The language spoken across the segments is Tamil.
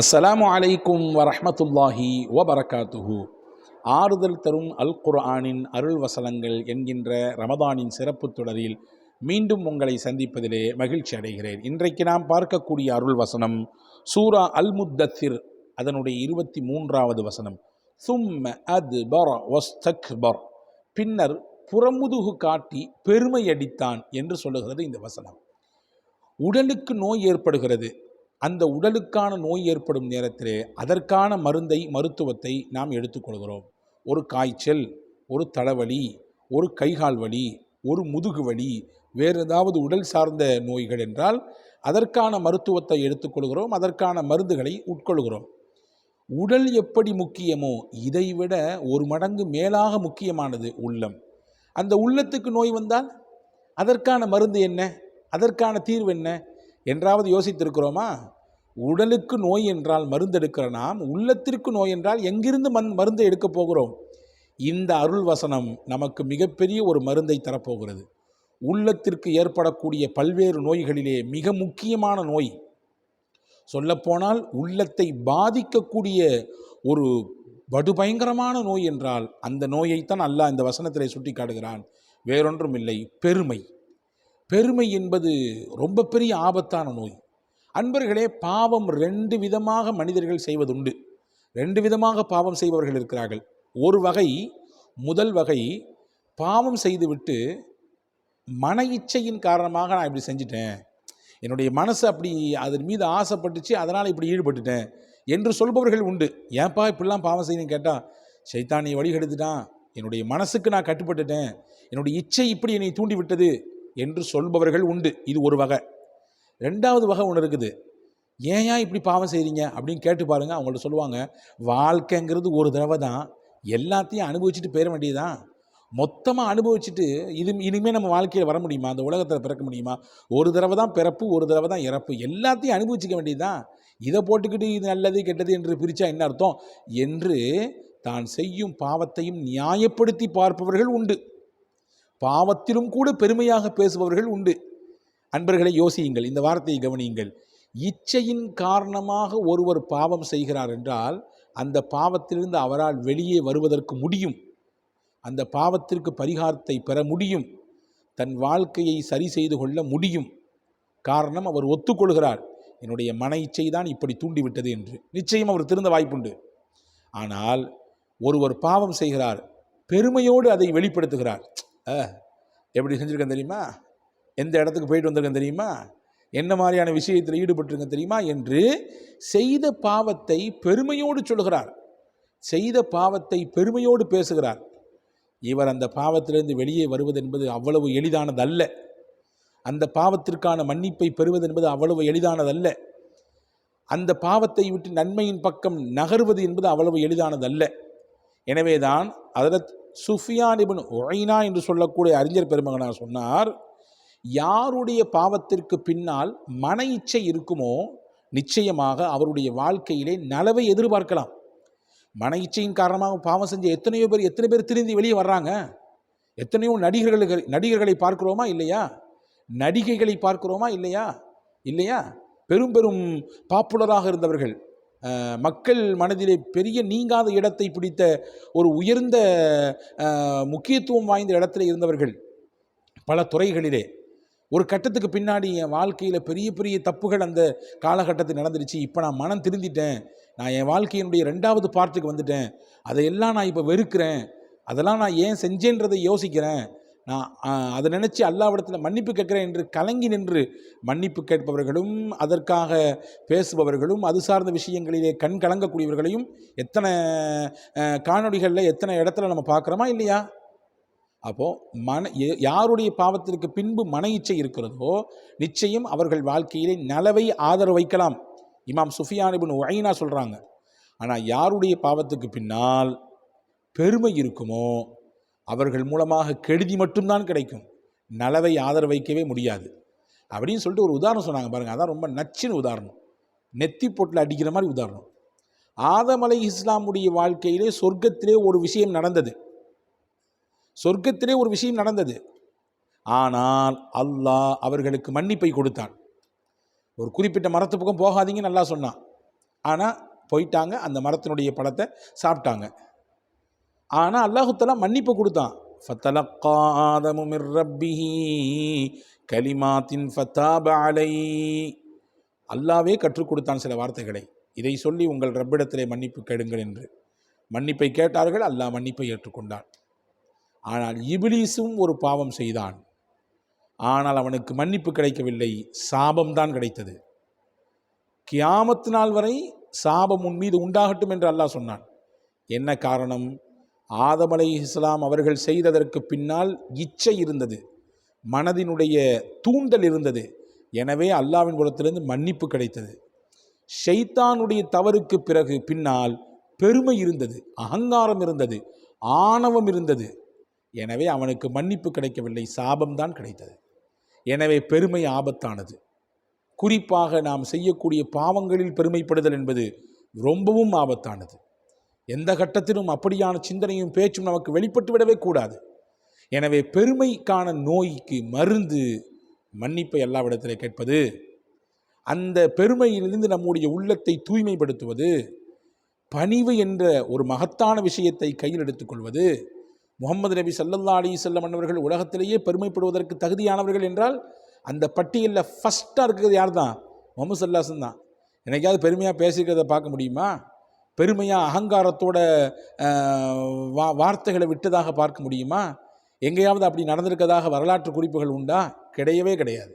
அஸ்ஸலாமு அலைக்கும் வரஹ்மத்துல்லாஹி வபரகாத்துஹு. ஆறுதல் தரும் அல் குர்ஆனின் அருள் வசனங்கள் என்கின்ற ரமதானின் சிறப்பு தொடரில் மீண்டும் உங்களை சந்திப்பதிலே மகிழ்ச்சி அடைகிறேன். இன்றைக்கு நாம் பார்க்கக்கூடிய அருள் வசனம் சூரா அல் முத்தத்திர் அதனுடைய இருபத்தி மூன்றாவது வசனம். சும்ம அது பரா ஒஸ்தக் பர் பின்னர் புறமுதுகு காட்டி பெருமை அடித்தான் என்று சொல்லுகிறது இந்த வசனம். உடலுக்கு நோய் ஏற்படுகிறது. அந்த உடலுக்கான நோய் ஏற்படும் நேரத்திலே அதற்கான மருந்தை மருத்துவத்தை நாம் எடுத்துக்கொள்கிறோம். ஒரு காய்ச்சல் ஒரு தலைவலி ஒரு கைகால் வலி ஒரு முதுகு வலி வேறு ஏதாவது உடல் சார்ந்த நோய்கள் என்றால் அதற்கான மருத்துவத்தை எடுத்துக்கொள்கிறோம் அதற்கான மருந்துகளை உட்கொள்கிறோம். உடல் எப்படி முக்கியமோ இதைவிட ஒரு மடங்கு மேலாக முக்கியமானது உள்ளம். அந்த உள்ளத்துக்கு நோய் வந்தால் அதற்கான மருந்து என்ன? அதற்கான தீர்வு என்ன? என்றாவது யோசித்திருக்கிறோமா? உடலுக்கு நோய் என்றால் மருந்து எடுக்கிற நாம் உள்ளத்திற்கு நோய் என்றால் எங்கிருந்து மண் மருந்தை எடுக்கப் போகிறோம்? இந்த அருள் வசனம் நமக்கு மிகப்பெரிய ஒரு மருந்தை தரப்போகிறது. உள்ளத்திற்கு ஏற்படக்கூடிய பல்வேறு நோய்களிலே மிக முக்கியமான நோய். சொல்லப்போனால் உள்ளத்தை பாதிக்கக்கூடிய ஒரு படுபயங்கரமான நோய் என்றால் அந்த நோயைத்தான் அல்லாஹ் இந்த வசனத்திலே சுட்டி காட்டுகிறான் வேறொன்றும் இல்லை பெருமை. பெருமை என்பது ரொம்ப பெரிய ஆபத்தான நோய். அன்பர்களே பாவம் ரெண்டு விதமாக மனிதர்கள் செய்வதுண்டு. ரெண்டு விதமாக பாவம் செய்பவர்கள் இருக்கிறார்கள். ஒரு வகை முதல் வகை பாவம் செய்துவிட்டு மன இச்சையின் காரணமாக நான் இப்படி செஞ்சிட்டேன். என்னுடைய மனசு அப்படி அதன் மீது ஆசைப்பட்டுச்சு அதனால் இப்படி ஈடுபட்டுட்டேன் என்று சொல்பவர்கள் உண்டு. ஏன்பா இப்படிலாம் பாவம் செய்யணும்னு கேட்டால் சைத்தானியை வழிகெடுத்துட்டான் என்னுடைய மனசுக்கு நான் கட்டுப்பட்டுட்டேன். என்னுடைய இச்சை இப்படி என்னை தூண்டி விட்டது என்று சொல்பவர்கள் உண்டு. இது ஒரு வகை. ரெண்டாவது வகை ஒன்று இருக்குது. ஏன் இப்படி பாவம் செய்கிறீங்க அப்படின்னு கேட்டு பாருங்கள் அவங்கள்ட்ட சொல்லுவாங்க வாழ்க்கைங்கிறது ஒரு தடவை தான். எல்லாத்தையும் அனுபவிச்சுட்டு போயிட வேண்டியதுதான் மொத்தமாக அனுபவிச்சுட்டு இது இனிமேல் நம்ம வாழ்க்கையில் வர முடியுமா? அந்த உலகத்தில் பிறக்க முடியுமா? ஒரு தடவை தான் பிறப்பு ஒரு தடவை தான் இறப்பு. எல்லாத்தையும் அனுபவிச்சுக்க வேண்டியதுதான் இதை போட்டுக்கிட்டு இது நல்லது கெட்டது என்று பிரித்தா என்ன அர்த்தம்? என்று தான் செய்யும் பாவத்தையும் நியாயப்படுத்தி பார்ப்பவர்கள் உண்டு. பாவத்திலும் கூட பெருமையாக பேசுபவர்கள் உண்டு. அன்பர்களை யோசியுங்கள் இந்த வார்த்தையை கவனியுங்கள். இச்சையின் காரணமாக ஒருவர் பாவம் செய்கிறார் என்றால் அந்த பாவத்திலிருந்து அவரால் வெளியே வருவதற்கு முடியும். அந்த பாவத்திற்கு பரிகாரத்தை பெற முடியும். தன் வாழ்க்கையை சரி செய்து கொள்ள முடியும். காரணம் அவர் ஒத்துக்கொள்கிறார். என்னுடைய மன இச்சை தான் இப்படி தூண்டிவிட்டது என்று. நிச்சயம் அவர் திருந்த வாய்ப்புண்டு. ஆனால் ஒருவர் பாவம் செய்கிறார். பெருமையோடு அதை வெளிப்படுத்துகிறார். எப்படி செஞ்சுருக்கேன் தெரியுமா? எந்த இடத்துக்கு போயிட்டு வந்திருக்கேன் தெரியுமா? என்ன மாதிரியான விஷயத்தில் ஈடுபட்டிருக்கேன் தெரியுமா? என்று செய்த பாவத்தை பெருமையோடு சொல்கிறார் செய்த பாவத்தை பெருமையோடு பேசுகிறார். இவர் அந்த பாவத்திலிருந்து வெளியே வருவது என்பது அவ்வளவு எளிதானதல்ல. அந்த பாவத்திற்கான மன்னிப்பை பெறுவது என்பது அவ்வளவு எளிதானதல்ல. அந்த பாவத்தை விட்டு நன்மையின் பக்கம் நகர்வது என்பது அவ்வளவு எளிதானதல்ல. எனவேதான் அதரத் சுஃபியான் இபின் ஒய்னா என்று சொல்லக்கூடிய அறிஞர் பெருமகனார் சொன்னார் யாருடைய பாவத்திற்கு பின்னால் மன இச்சை இருக்குமோ நிச்சயமாக அவருடைய வாழ்க்கையிலே நலவை எதிர்பார்க்கலாம். மன இச்சையின் காரணமாக பாவம் செஞ்ச எத்தனையோ பேர் எத்தனை பேர் திருந்தி வெளியே வர்றாங்க? எத்தனையோ நடிகர்களுக்கு நடிகர்களை பார்க்கிறோமா இல்லையா? நடிகைகளை பார்க்கிறோமா இல்லையா? இல்லையா? பெரும் பெரும் பாப்புலராக இருந்தவர்கள். மக்கள் மனதிலே பெரிய நீங்காத இடத்தை பிடித்த ஒரு உயர்ந்த முக்கியத்துவம் வாய்ந்த இடத்துல இருந்தவர்கள் பல துறைகளிலே. ஒரு கட்டத்துக்கு பின்னாடி என் வாழ்க்கையில் பெரிய பெரிய தப்புகள் அந்த காலகட்டத்தில் நடந்துருச்சு. இப்போ நான் மனம் திருந்திட்டேன். நான் என் வாழ்க்கையினுடைய ரெண்டாவது பார்ட்டுக்கு வந்துட்டேன். அதையெல்லாம் நான் இப்போ வெறுக்கிறேன். அதெல்லாம் நான் ஏன் செஞ்சேன்றதை யோசிக்கிறேன். நான் அதை நினச்சி அல்லாவிடத்தில் மன்னிப்பு கேட்குறேன் என்று கலங்கி நின்று மன்னிப்பு கேட்பவர்களும் அதற்காக பேசுபவர்களும் அது சார்ந்த விஷயங்களிலே கண் கலங்கக்கூடியவர்களையும் எத்தனை காணொளிகளில் எத்தனை இடத்துல நம்ம பார்க்குறோமா இல்லையா? அப்போது மன யாருடைய பாவத்திற்கு பின்பு மன இச்சை இருக்கிறதோ நிச்சயம் அவர்கள் வாழ்க்கையிலே நலவை ஆதரவு வைக்கலாம். இமாம் சுஃபியானிபின் ஒயினா சொல்கிறாங்க ஆனால் யாருடைய பாவத்துக்கு பின்னால் பெருமை இருக்குமோ அவர்கள் மூலமாக கெடுதி மட்டும்தான் கிடைக்கும். நலவை ஆதரவு வைக்கவே முடியாது. அப்படின்னு சொல்லிட்டு ஒரு உதாரணம் சொன்னாங்க பாருங்கள் அதான் ரொம்ப நச்சுன்னு உதாரணம். நெத்தி பொட்டில் அடிக்கிற மாதிரி உதாரணம். ஆதமலை இஸ்லாமுடைய வாழ்க்கையிலே சொர்க்கத்திலே ஒரு விஷயம் நடந்தது. சொர்க்கத்திலே ஒரு விஷயம் நடந்தது. ஆனால் அல்லாஹ் அவர்களுக்கு மன்னிப்பை கொடுத்தான். ஒரு குறிப்பிட்ட மரத்து பக்கம் போகாதீங்கன்னு நல்லா சொன்னான். ஆனால் போயிட்டாங்க. அந்த மரத்தினுடைய பழத்தை சாப்பிட்டாங்க. ஆனால் அல்லாஹுத்தலா மன்னிப்பு கொடுத்தான். ஃபத்தலக்கா ஆதமு மிர் ரப்பிஹி கலிமாத்தின் ஃபத்தாப அலை. அல்லாவே கற்றுக் கொடுத்தான் சில வார்த்தைகளை. இதை சொல்லி உங்கள் ரப்பிடத்திலே மன்னிப்பு கேடுங்கள் என்று. மன்னிப்பை கேட்டார்கள் அல்லாஹ் மன்னிப்பை ஏற்றுக்கொண்டான். ஆனால் இபிலீஸும் ஒரு பாவம் செய்தான். ஆனால் அவனுக்கு மன்னிப்பு கிடைக்கவில்லை சாபம்தான் கிடைத்தது. கியாமத்து நாள் வரை சாபம் உன் மீது உண்டாகட்டும் என்று அல்லாஹ் சொன்னான். என்ன காரணம்? ஆதம் அலை இஸ்லாம் அவர்கள் செய்ததற்கு பின்னால் இச்சை இருந்தது. மனதினுடைய தூண்டல் இருந்தது. எனவே அல்லாவின் புறத்திலிருந்து மன்னிப்பு கிடைத்தது. ஷைத்தானுடைய தவறுக்கு பிறகு பின்னால் பெருமை இருந்தது. அகங்காரம் இருந்தது. ஆணவம் இருந்தது. எனவே அவனுக்கு மன்னிப்பு கிடைக்கவில்லை. சாபம்தான் கிடைத்தது. எனவே பெருமை ஆபத்தானது. குறிப்பாக நாம் செய்யக்கூடிய பாவங்களில் பெருமைப்படுதல் என்பது ரொம்பவும் ஆபத்தானது. எந்த கட்டத்திலும் அப்படியான சிந்தனையும் பேச்சும் நமக்கு வெளிப்பட்டு விடவே கூடாது. எனவே பெருமைக்கான நோய்க்கு மருந்து மன்னிப்பை எல்லாவிடத்திலே கேட்பது அந்த பெருமையிலிருந்து நம்முடைய உள்ளத்தை தூய்மைப்படுத்துவது பணிவு என்ற ஒரு மகத்தான விஷயத்தை கையில் எடுத்துக்கொள்வது முகமது நபி சல்லல்லா அலி செல்லம் அன்னவர்கள் உலகத்திலேயே பெருமைப்படுவதற்கு தகுதியானவர்கள் என்றால் அந்த பட்டியலில் ஃபஸ்ட்டாக இருக்கிறது யார் தான் முகமது சல்லாசன் தான். என்னைக்காவது பெருமையாக பேசிக்கிறத பார்க்க முடியுமா? பெருமையாக அகங்காரத்தோட வா வார்த்தைகளை விட்டதாக பார்க்க முடியுமா? எங்கேயாவது அப்படி நடந்திருக்கதாக வரலாற்று குறிப்புகள் உண்டா? கிடையவே கிடையாது.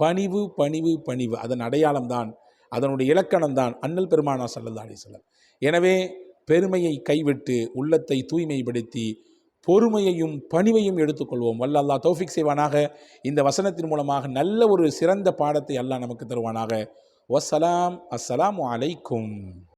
பணிவு பணிவு பணிவு. அதன் அடையாளம்தான் அதனுடைய இலக்கணம்தான் அண்ணல் பெருமானா சல்லல்லா அலிசல்லம் எனவே பெருமையை கைவிட்டு உள்ளத்தை தூய்மைப்படுத்தி பொறுமையையும் பணிவையும் எடுத்துக்கொள்வோம். வல்ல அல்லா தௌஃபிக் செய்வானாக. இந்த வசனத்தின் மூலமாக நல்ல ஒரு சிறந்த பாடத்தை அல்லாஹ் நமக்கு தருவானாக. வசலாம் அஸ்ஸலாம் அலைக்கும்.